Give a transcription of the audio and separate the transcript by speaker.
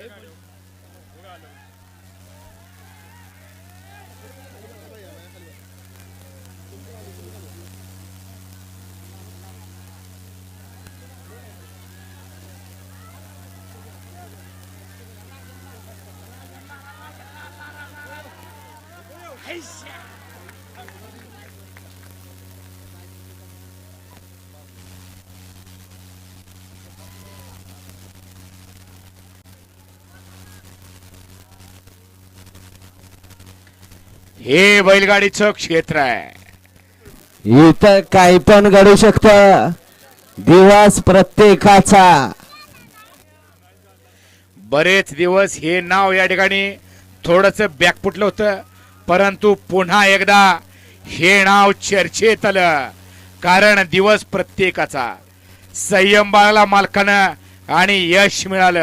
Speaker 1: 대가려고. 오가려고. 헤이샤! हे बैलगाडीचं क्षेत्र आहे.
Speaker 2: इथं काही पण घडू शकत. दिवस प्रत्येकाचा.
Speaker 1: बरेच दिवस हे नाव या ठिकाणी थोडस बॅकफुटलं होतं परंतु पुन्हा एकदा हे नाव चर्चेत आलं कारण दिवस प्रत्येकाचा. संयम बाळाला मालकानं आणि यश मिळालं.